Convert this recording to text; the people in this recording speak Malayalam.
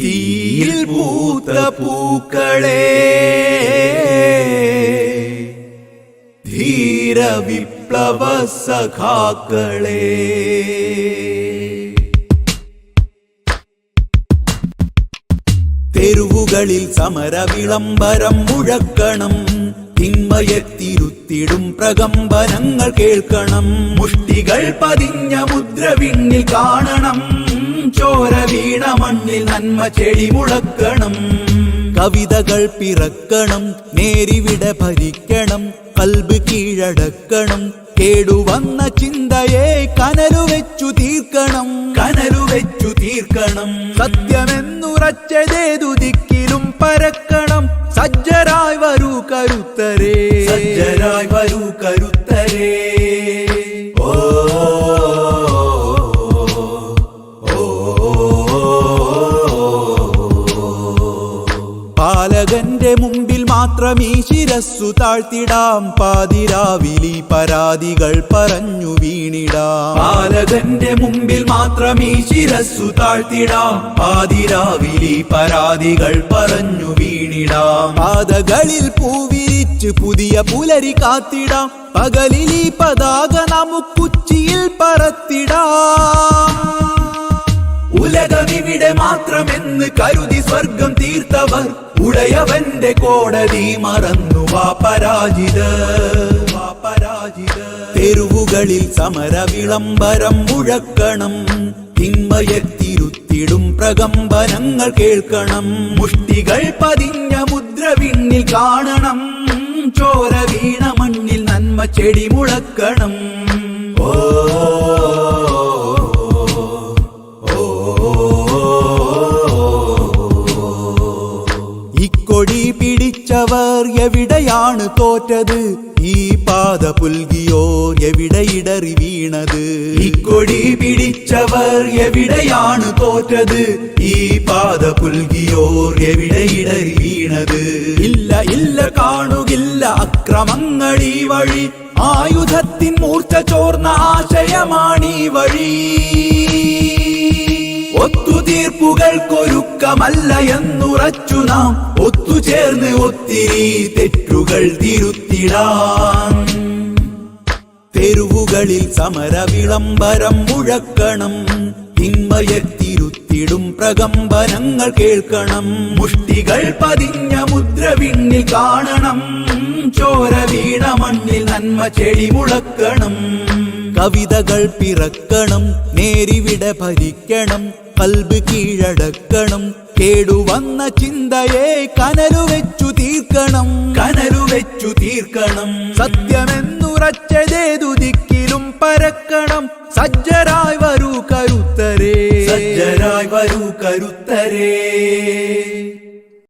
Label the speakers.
Speaker 1: തീയിൽ പൂത്ത പൂക്കളെ. ധീര വിപ്ലവ സഖാക്കളെ തെരുവുകളിൽ സമര വിളംബരം മുഴക്കണം തിന്മയത്തിരുത്തിടും പ്രകമ്പനങ്ങൾ കേൾക്കണം. മുഷ്ടികൾ പതിഞ്ഞ മുദ്ര വിണ്ണിൽ കാണണം. ചോര വീണ മണ്ണിൽ നന്മ ചെടി മുളക്കണം. കവിതകൾ പിറക്കണം നേരിവിട ഭരിക്കണം കൽബ് കീഴടക്കണം. കേടുവന്ന ചിന്തയെ കനലു വെച്ചു തീർക്കണം. കനലു വെച്ചു തീർക്കണം. സത്യമെന്നുറച്ചതേതു ദിക്കിലും പരക്കണം. സജ്ജരായി വരൂ കരുത്തരേ. സജ്ജരായി വരൂ കരുത്തരേ. പാലകന്റെ മുമ്പിൽ മാത്രം ഈ ശിരസ്സു താഴ്ത്തിടാം. പാതിരാവിലി പരാതികൾ പറഞ്ഞു വീണിടാം. പാലകന്റെ മുമ്പിൽ മാത്രം ഈ ശിരസ്സു താഴ്ത്തിടാം. പാതിരാവിലി പരാതികൾ പറഞ്ഞു വീണിടാം. പാതകളിൽ പൂവിരിച്ച് പുതിയ പുലരി കാത്തിടാം. പകലിൽ ഈ പതാക നമുക്കുച്ചിയിൽ പറത്തിടാം. ഉലകമിവിടെ മാത്രമെന്ന് കരുതി സ്വർഗം തീർത്തവർ ഉടയവന്റെ കോടതി മറന്നു വാ പരാജിത വാ പരാജിത. തെരുവുകളിൽ സമര വിളംബരം മുഴക്കണം തിന്മയത്തിരുത്തിടും പ്രകമ്പനങ്ങൾ കേൾക്കണം. മുഷ്ടികൾ പതിഞ്ഞ മുദ്ര വിണ്ണിൽ കാണണം ചോര വീണ മണ്ണിൽ നന്മ ചെടി മുളക്കണം. പിടിച്ചവർ എവിടെയാണ് തോറ്റത്? ഈ പാത പുൽകിയോർ എവിടെ ഇടറി വീണത്? ഇക്കൊടി പിടിച്ചവർ എവിടെയാണ് തോറ്റത്? ഈ പാത പുൽകിയോർ എവിടെ ഇടറി വീണത്? ഇല്ല ഇല്ല കാണുകില്ല അക്രമങ്ങൾ ഈ വഴി. ആയുധത്തിൻ മൂർച്ച ചോർന്ന ആശയമാണീ വഴി. ഒത്തുതീർപ്പുകൾക്കൊരുക്കമല്ല എന്നുറച്ചു നാം. ഒത്തുചേർന്ന് ഒത്തിരി തെറ്റുകൾ തിരുത്തിടാൻ തെരുവുകളിൽ സമര വിളംബരം മുഴക്കണം തിന്മയത്തിരുത്തിടും പ്രകമ്പനങ്ങൾ കേൾക്കണം. മുഷ്ടികൾ പതിഞ്ഞ മുദ്ര വിണ്ണിൽ കാണണം. ചോര വീണ മണ്ണിൽ നന്മ ചെടി മുളക്കണം. കവിതകൾ പിറക്കണം. നേരിവിടെ ഭരിക്കണം. കൽബ് കീഴടക്കണം. കേടുവന്ന ചിന്തയെ കനലു വെച്ചു തീർക്കണം. കനലു വെച്ചു തീർക്കണം. സത്യമെന്നുറച്ചതേതു ദിക്കിലും പരക്കണം. സജ്ജരായി വരൂ കരുത്തരേ. സജ്ജരായി വരൂ കരുത്തരേ.